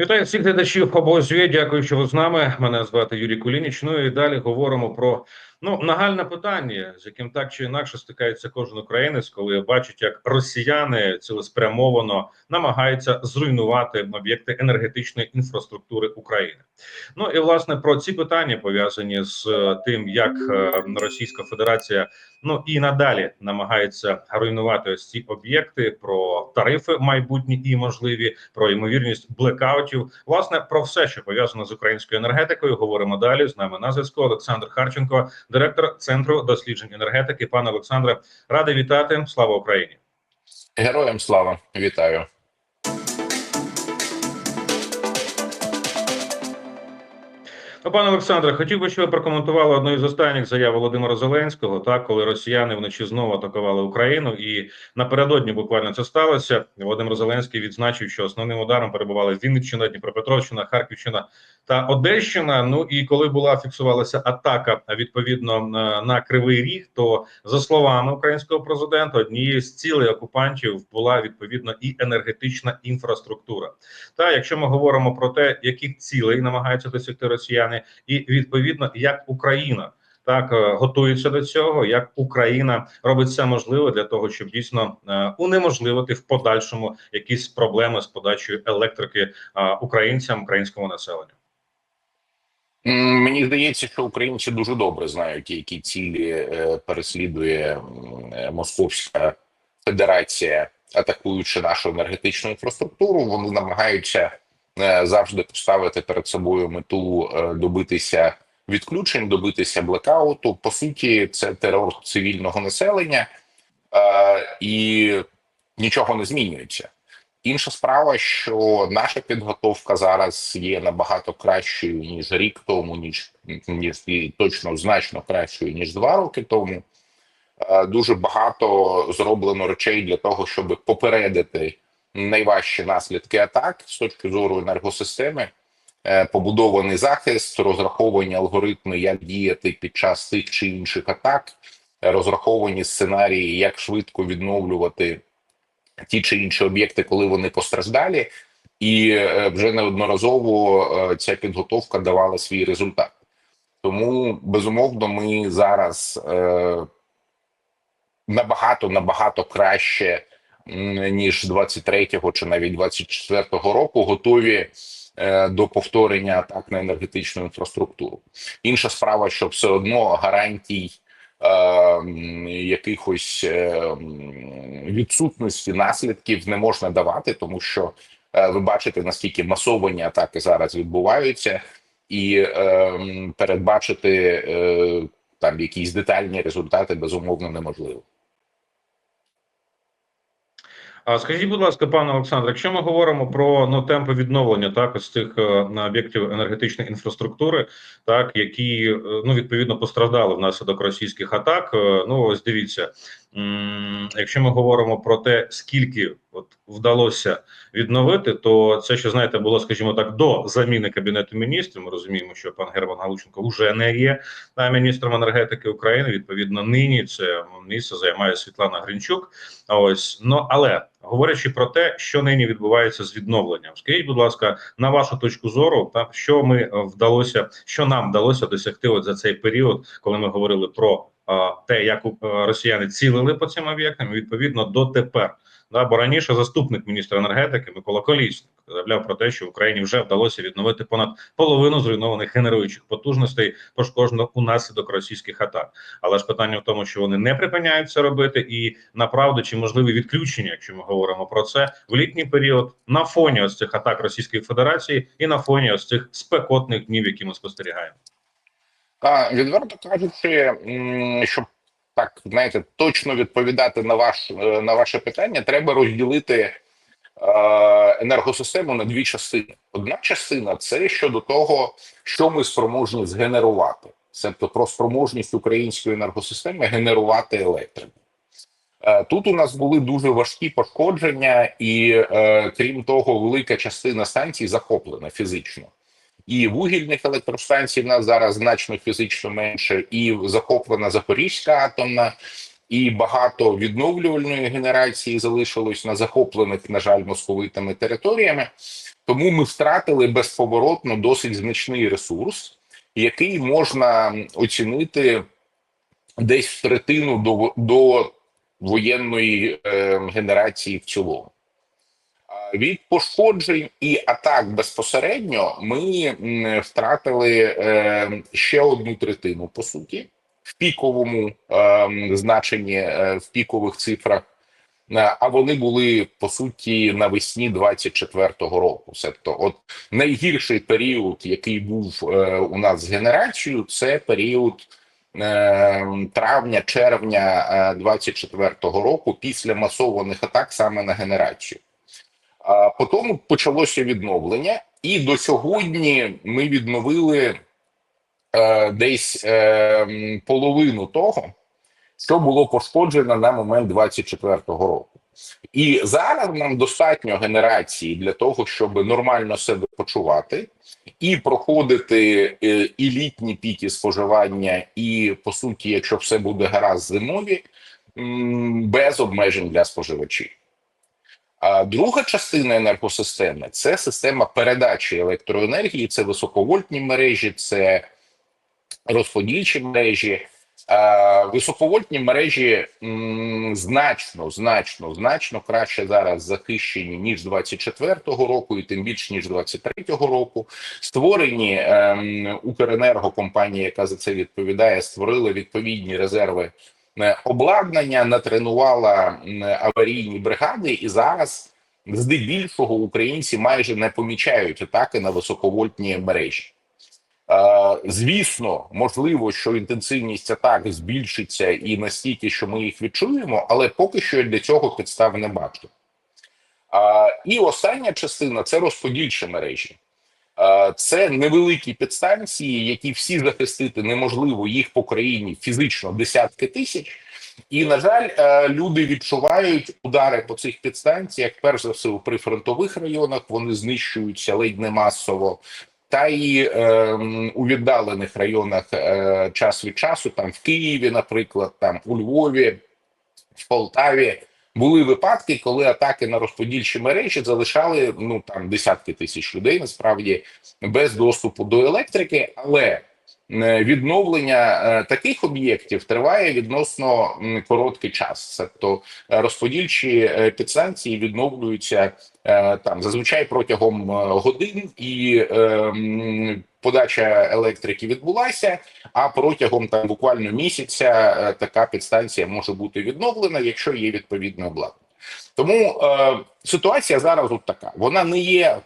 Вітаю всіх глядачів облозює. Дякую, що ви з нами. Мене звати Юрій Кулініч. Ну і далі говоримо про ну нагальне питання, з яким так чи інакше стикається кожен українець, коли бачить, як росіяни цілеспрямовано намагаються зруйнувати об'єкти енергетичної інфраструктури України. Ну і власне про ці питання пов'язані з е, тим, як е, Російська Федерація ну і надалі намагається руйнувати ось ці об'єкти, про тарифи майбутні і можливі, про ймовірність блекаутів. Власне про все, що пов'язано з українською енергетикою, говоримо далі. З нами на зв'язку Олександр Харченко, директор центру досліджень енергетики. Пане Олександре, радий вітати. Слава Україні! Героям слава вітаю. Пане Олександре, хотів би, щоб ви прокоментували одну із останніх заяв Володимира Зеленського, так коли росіяни вночі знову атакували Україну, і напередодні буквально це сталося. Володимир Зеленський відзначив, що основним ударом перебували Вінниччина, Дніпропетровщина, Харківщина та Одещина. Ну і коли була фіксувалася атака відповідно на- на Кривий Ріг, то за словами українського президента, однією з цілей окупантів була відповідно і енергетична інфраструктура. Та якщо ми говоримо про те, яких цілей намагаються досягти росіяни, і відповідно як Україна. Так е, готується до цього, як Україна робить все можливе для того, щоб дійсно е, унеможливити в подальшому якісь проблеми з подачею електрики е, українцям, українському населенню. Мені здається, що українці дуже добре знають, які цілі переслідує Московська Федерація, атакуючи нашу енергетичну інфраструктуру. Вони намагаються завжди поставити перед собою мету е, добитися відключень, добитися блекауту. По суті, це терор цивільного населення, е, і нічого не змінюється. Інша справа, що наша підготовка зараз є набагато кращою ніж рік тому, ніж ніж і точно значно кращою ніж два роки тому. Е, Дуже багато зроблено речей для того, щоб попередити найважчі наслідки атак з точки зору енергосистеми. Е, Побудований захист, розраховані алгоритми, як діяти під час тих чи інших атак, розраховані сценарії, як швидко відновлювати ті чи інші об'єкти, коли вони постраждалі, і е, вже неодноразово е, ця підготовка давала свій результат. Тому безумовно, ми зараз набагато набагато краще ніж 23-го чи навіть 24-го року готові е, до повторення атак на енергетичну інфраструктуру. Інша справа, що все одно гарантій е, якихось е, відсутності наслідків не можна давати, тому що е, ви бачите наскільки масовані атаки зараз відбуваються, і е, передбачити е, там якісь детальні результати безумовно неможливо. А скажіть, будь ласка, пане Олександре, якщо ми говоримо про ну темпи відновлення так ось цих е, об'єктів енергетичної інфраструктури, так які е, ну відповідно постраждали внаслідок російських атак. е, Ну ось дивіться, якщо ми говоримо про те, скільки от вдалося відновити, то це ще знаєте було, скажімо так, до заміни кабінету міністрів. Ми розуміємо, що пан Герман Галущенко вже не є міністром енергетики України. Відповідно, нині це місце займає Світлана Гринчук. Ось ну але говорячи про те, що нині відбувається з відновленням, скажіть, будь ласка, на вашу точку зору, та що ми е, вдалося, що нам вдалося досягти от за цей період, коли ми говорили про те, як е, росіяни цілили по цим об'єктам, відповідно дотепер. Да, бо раніше заступник міністра енергетики Микола Колісник заявляв про те, що Україні вже вдалося відновити понад половину зруйнованих генеруючих потужностей, пошкоджених унаслідок російських атак. Але ж питання в тому, що вони не припиняють це робити, і направду чи можливі відключення, якщо ми говоримо про це в літній період, на фоні ось цих атак Російської Федерації і на фоні ось цих спекотних днів, які ми спостерігаємо. Відверто кажучи, щоб так знаєте, точно відповідати на ваш е, на ваше питання, треба розділити е, енергосистему на дві частини. Одна частина це щодо того, що ми спроможні згенерувати, тобто про спроможність української енергосистеми генерувати електрику. Е, Тут у нас були дуже важкі пошкодження, і крім того, велика частина станцій захоплена фізично. І вугільних електростанцій в нас зараз значно фізично менше, і захоплена Запорізька атомна, і багато відновлювальної генерації залишилось на захоплених, на жаль, московитами територіями. Тому ми втратили безповоротно досить значний ресурс, який можна оцінити десь в третину до, до воєнної е, генерації в цілому. Від пошкоджень і атак безпосередньо ми втратили е, ще одну третину, по суті, в піковому е, значенні, е, в пікових цифрах. А вони були по суті навесні 24-го року. Тобто, от найгірший період, який був у нас з генерацією, це період травня-червня е, 24-го року після масованих атак саме на генерацію. А потім почалося відновлення, і до сьогодні ми відновили е, десь е, половину того, що було пошкоджено на момент 24-го року. І зараз нам достатньо генерації для того, щоб нормально себе почувати і проходити е, і літні піки споживання, і по суті, якщо все буде гаразд зимові, без обмежень для споживачів. А друга частина енергосистеми це система передачі електроенергії, це високовольтні мережі, це розподільчі мережі. Високовольтні мережі значно, значно, значно краще зараз захищені ніж 24-го року, і тим більше ніж 23-го року. Створені ем, Укренерго, компанія, яка за це відповідає, створили відповідні резерви обладнання, натренувала аварійні бригади, і зараз здебільшого українці майже не помічають атаки на високовольтні мережі. Е, Звісно, можливо, що інтенсивність атак збільшиться і настільки, що ми їх відчуємо, але поки що для цього підстав не бачу. І остання частина це розподільчі мережі. Е, Це невеликі підстанції, які всі захистити неможливо, їх по країні фізично десятки тисяч. І, на жаль, е, люди відчувають удари по цих підстанціях, перш за все, у прифронтових районах вони знищуються ледь не масово та й е, у віддалених районах е, час від часу, там в Києві, наприклад, там у Львові, в Полтаві. Були випадки, коли атаки на розподільчі мережі залишали ну там десятки тисяч людей насправді без доступу до електрики, але е, відновлення е, таких об'єктів триває відносно короткий час. Тобто е, розподільчі підстанції відновлюються там зазвичай протягом годин, і подача електрики відбулася. А протягом там буквально місяця е, така підстанція може бути відновлена, якщо є відповідне обладнання. Тому е, ситуація зараз от така: вона не є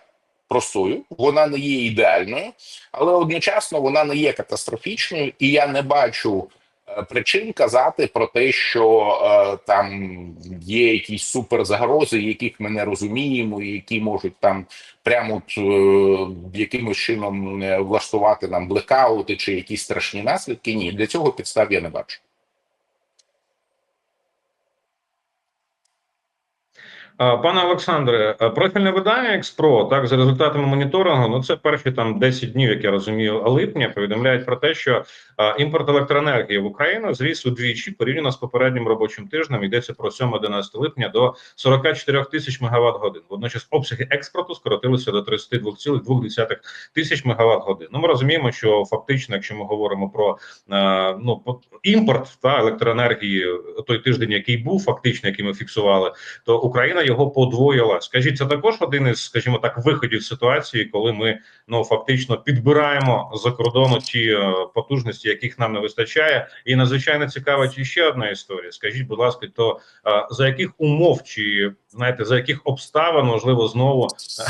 простою, вона не є ідеальною, але одночасно вона не є катастрофічною, і я не бачу причин казати про те, що е, там є якісь суперзагрози, яких ми не розуміємо, і які можуть там прямо е, якимось чином е, влаштувати нам блекаути чи якісь страшні наслідки. Ні, для цього підстав я не бачу. Пане Олександре, профільне видання Експро, так за результатами моніторингу, ну це перші там 10 днів, як я розумію, липня повідомляють про те, що імпорт електроенергії в Україну зріс удвічі порівняно з попереднім робочим тижнем. Йдеться про 7-11 липня до 44 тисяч мегаватт годин. Водночас обсяги експорту скоротилися до 32,2 тисяч мегаватт годин. Ну ми розуміємо, що фактично, якщо ми говоримо про ну по- імпорт та електроенергії, той тиждень, який був фактично, який ми фіксували, то Україна його подвоїла. Скажіть, це також один із, скажімо так, виходів ситуації, коли ми ну фактично підбираємо за кордону ті е, потужності, яких нам не вистачає. І надзвичайно цікава чи ще одна історія. Скажіть, будь ласка, то е, за яких умов чи знаєте за яких обставин можливо знову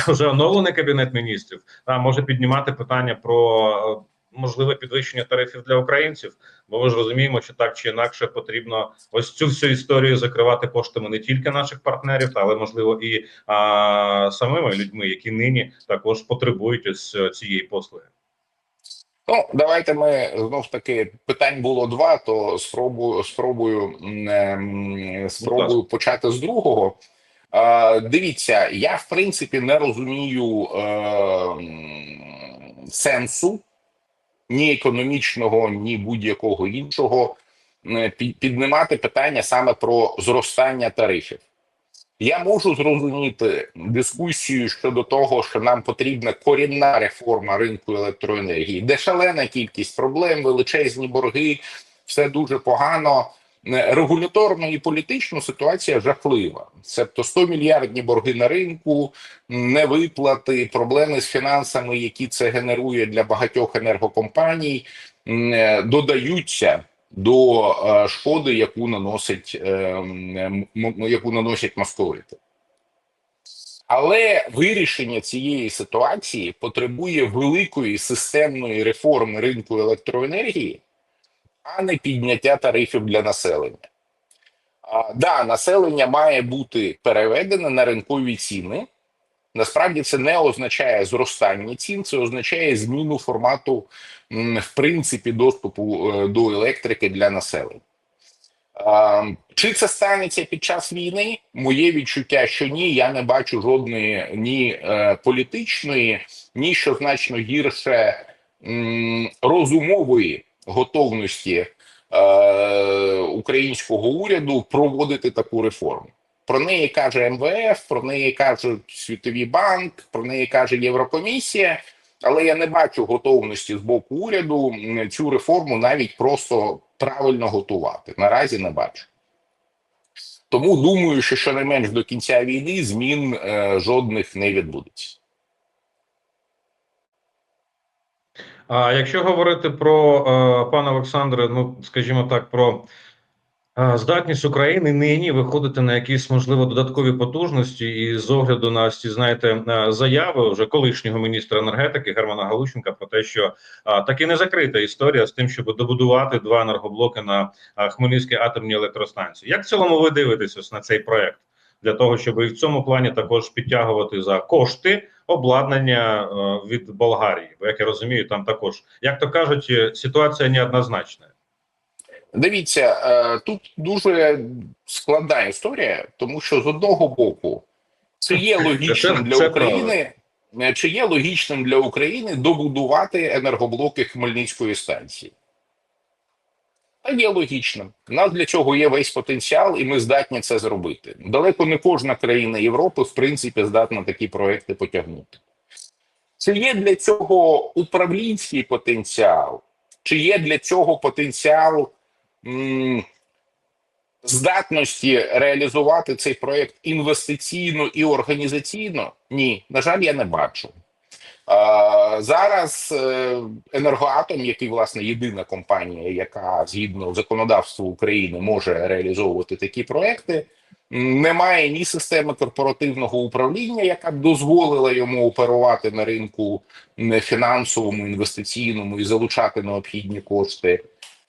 е, вже оновлений кабінет міністрів а може піднімати питання про. Е, Можливе підвищення тарифів для українців, бо ми ж розуміємо, що так чи інакше потрібно ось цю всю історію закривати коштами не тільки наших партнерів, але можливо і а, самими людьми, які нині також потребують ось е, цієї послуги. Ну, давайте ми знов ж таки питань було два. То спробую спробую м, ем, спробую почати з другого. Е, дивіться, я в принципі не розумію е, сенсу ні економічного, ні будь-якого іншого е, піднімати питання саме про зростання тарифів. Я можу зрозуміти дискусію щодо того, що нам потрібна корінна реформа ринку електроенергії, де шалена кількість проблем, величезні борги, все дуже погано. Е, Регуляторно і політично ситуація жахлива. Тобто 100 мільярдні борги на ринку, невиплати, проблеми з фінансами, які це генерує для багатьох енергокомпаній, е, додаються до е, шкоди, яку наносить яку наносять московити. Але вирішення цієї ситуації потребує великої системної реформи ринку електроенергії, а не підняття тарифів для населення. А, да, населення має бути переведене на ринкові ціни. Насправді це не означає зростання цін, це означає зміну формату, в принципі, доступу е, до електрики для населення. Чи це станеться під час війни? Моє відчуття, що ні, я не бачу жодної ні е, політичної, ні що значно гірше розумової готовності е, українського уряду проводити таку реформу. Про неї каже МВФ, про неї кажуть Світовий банк, про неї каже Єврокомісія. Але я не бачу готовності з боку уряду цю реформу навіть просто правильно готувати. Наразі не бачу. Тому думаю, що щонайменш до кінця війни змін е, жодних не відбудеться. А якщо говорити про е, пане Олександре, ну скажімо так, про е, здатність України нині виходити на якісь можливо додаткові потужності, і з огляду на ці знаєте е, заяви вже колишнього міністра енергетики Германа Галущенка про те, що таки не закрита історія з тим, щоб добудувати два енергоблоки на Хмельницькій атомній електростанції. Як в цілому ви дивитесь ось на цей проект для того, щоб і в цьому плані також підтягувати за кошти? Обладнання е, від Болгарії. Бо як я розумію, там також, як то кажуть, е, ситуація неоднозначна. Дивіться, е, тут дуже складна історія, тому що з одного боку, це є логічним для України, чи є логічним для України добудувати енергоблоки Хмельницької станції? Та є логічним. У нас для цього є весь потенціал, і ми здатні це зробити. Далеко не кожна країна Європи, в принципі, здатна такі проекти потягнути. Чи є для цього управлінський потенціал? Чи є для цього потенціал м, здатності реалізувати цей проект інвестиційно і організаційно? Ні, на жаль, я не бачу. Зараз е, енергоатом, який власне єдина компанія, яка згідно законодавству України може реалізовувати такі проекти, м, не має ні системи корпоративного управління, яка б дозволила йому оперувати на ринку фінансовому, інвестиційному і залучати необхідні кошти.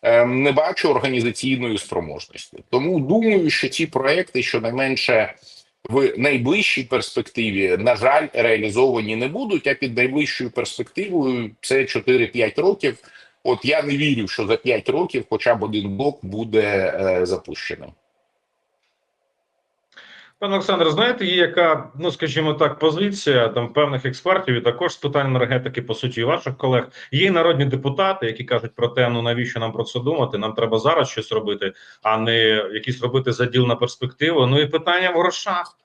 Ем, Не бачу організаційної спроможності. Тому думаю, що ці проекти щонайменше в найближчій перспективі, на жаль, реалізовані не будуть. А під найближчою перспективою це 4-5 років. От я не вірю, що за 5 років хоча б один блок буде е, запущений. Пане Олександре, знаєте, є яка, ну скажімо так, позиція там певних експертів і також з питань енергетики, по суті, ваших колег. Є народні депутати, які кажуть про те, ну навіщо нам про це думати? Нам треба зараз щось робити, а не якісь робити заділ на перспективу. Ну і питання в грошах.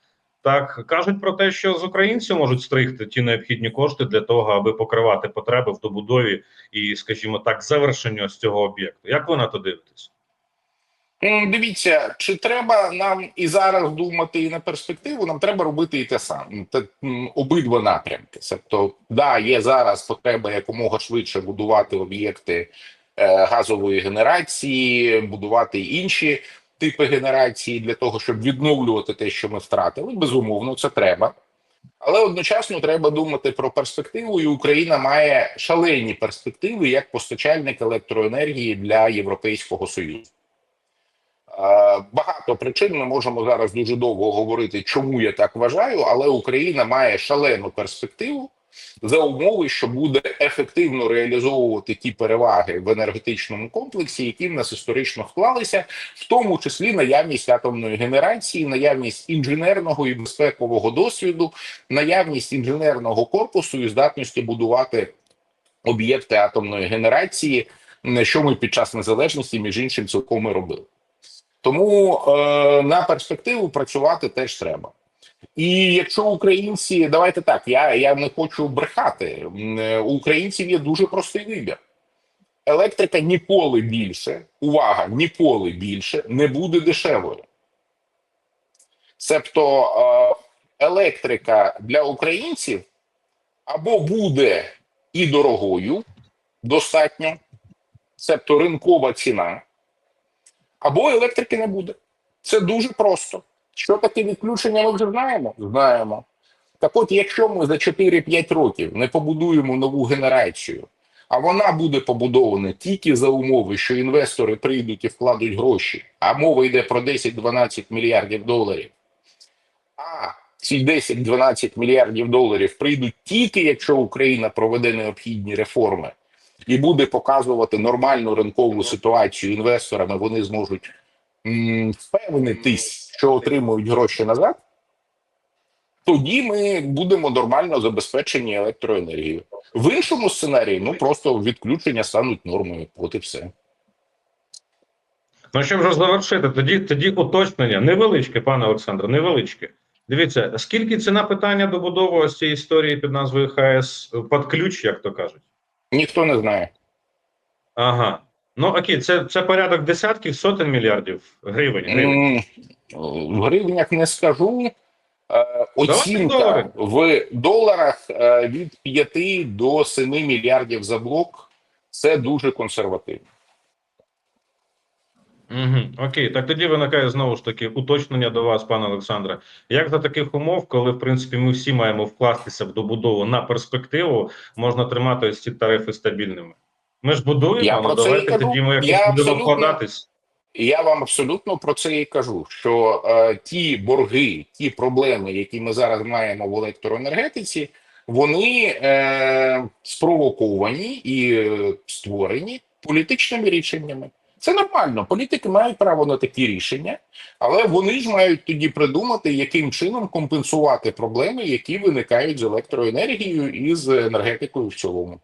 Так кажуть про те, що з українців можуть стригти ті необхідні кошти для того, аби покривати потреби в добудові і, скажімо так, завершенню з цього об'єкту. Як ви на то дивитесь? М, Дивіться, чи треба нам і зараз думати і на перспективу, нам треба робити і те саме, те, обидва напрямки. Тобто, да, є зараз потреба якомога швидше будувати об'єкти е, газової генерації, будувати інші типи генерації для того, щоб відновлювати те, що ми втратили. Безумовно, це треба. Але одночасно треба думати про перспективу, і Україна має шалені перспективи як постачальник електроенергії для Європейського Союзу. Е, Багато причин ми можемо зараз дуже довго говорити, чому я так вважаю, але Україна має шалену перспективу за умови, що буде ефективно реалізовувати ті переваги в енергетичному комплексі, які в нас історично склалися, в тому числі наявність атомної генерації, наявність інженерного і безпекового досвіду, наявність інженерного корпусу і здатності будувати об'єкти атомної генерації, що ми під час незалежності між іншим цілком і робили. Тому е, на перспективу працювати теж треба. І якщо українці, давайте так, я, я не хочу брехати. Е, У українців є дуже простий вибір. Електрика ніколи більше, увага, ніколи більше не буде дешевою. Себто е, електрика для українців або буде і дорогою достатньо, себто ринкова ціна, або електрики не буде. Це дуже просто. Що таке відключення, ми вже знаємо? Знаємо. Так от, якщо ми за 4-5 років не побудуємо нову генерацію, а вона буде побудована тільки за умови, що інвестори прийдуть і вкладуть гроші, а мова йде про 10-12 мільярдів доларів. А ці 10-12 мільярдів доларів прийдуть тільки якщо Україна проведе необхідні реформи і буде показувати нормальну ринкову ситуацію інвесторами, вони зможуть впевнитись, що отримують гроші назад. Тоді ми будемо нормально забезпечені електроенергією. В іншому сценарії ну просто відключення стануть нормою. От і все. Ну, щоб вже завершити, тоді, тоді уточнення невеличке, пане Олександре, невеличке. Дивіться, скільки ціна питання добудови ось цієї історії під назвою ХС під ключ, як то кажуть? Ніхто не знає. Ага. Ну окей, це, це порядок десятків сотень мільярдів гривень. гривень. В гривнях не скажу. Е, Оцінка в доларах е, від 5 до 7 мільярдів за блок це дуже консервативно. Угу, окей, так тоді виникає знову ж таки уточнення до вас, пане Олександре. Як за таких умов, коли в принципі ми всі маємо вкластися в добудову на перспективу, можна тримати ось ці тарифи стабільними? Ми ж будуємо, Я ну давайте кажу. тоді ми якось будемо вкладатись. Я вам абсолютно про це і кажу: що е, ті борги, ті проблеми, які ми зараз маємо в електроенергетиці, вони е, спровоковані і е, створені політичними рішеннями. Це нормально. Політики мають право на такі рішення, але вони ж мають тоді придумати, яким чином компенсувати проблеми, які виникають з електроенергією і з енергетикою в цілому.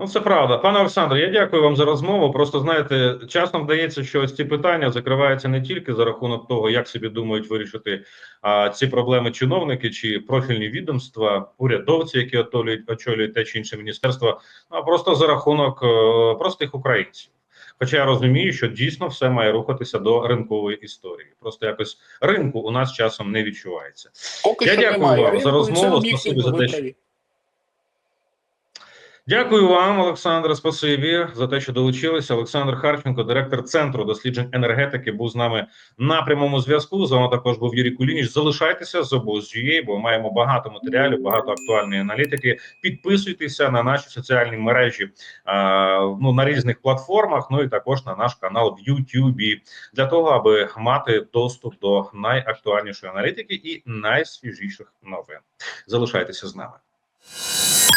Ну, це правда. Пане Олександре, я дякую вам за розмову. Просто знаєте, часом вдається, що ось ці питання закриваються не тільки за рахунок того, як собі думають вирішити а, ці проблеми чиновники чи профільні відомства, урядовці, які очолюють, очолюють те чи інше міністерство, а просто за рахунок е, простих українців. Хоча я розумію, що дійсно все має рухатися до ринкової історії. Просто якось ринку у нас часом не відчувається. Поки Я дякую немає вам за розмову. Спасибі за те, що-. Дякую вам, Олександре. Спасибі за те, що долучилися. Олександр Харченко, директор центру досліджень енергетики, був з нами на прямому зв'язку. З вами також був Юрій Кулініч. Залишайтеся з обоз.GA, бо маємо багато матеріалів, багато актуальної аналітики. Підписуйтеся на наші соціальні мережі ну на різних платформах. Ну і також на наш канал в Ютубі для того, аби мати доступ до найактуальнішої аналітики і найсвіжіших новин. Залишайтеся з нами.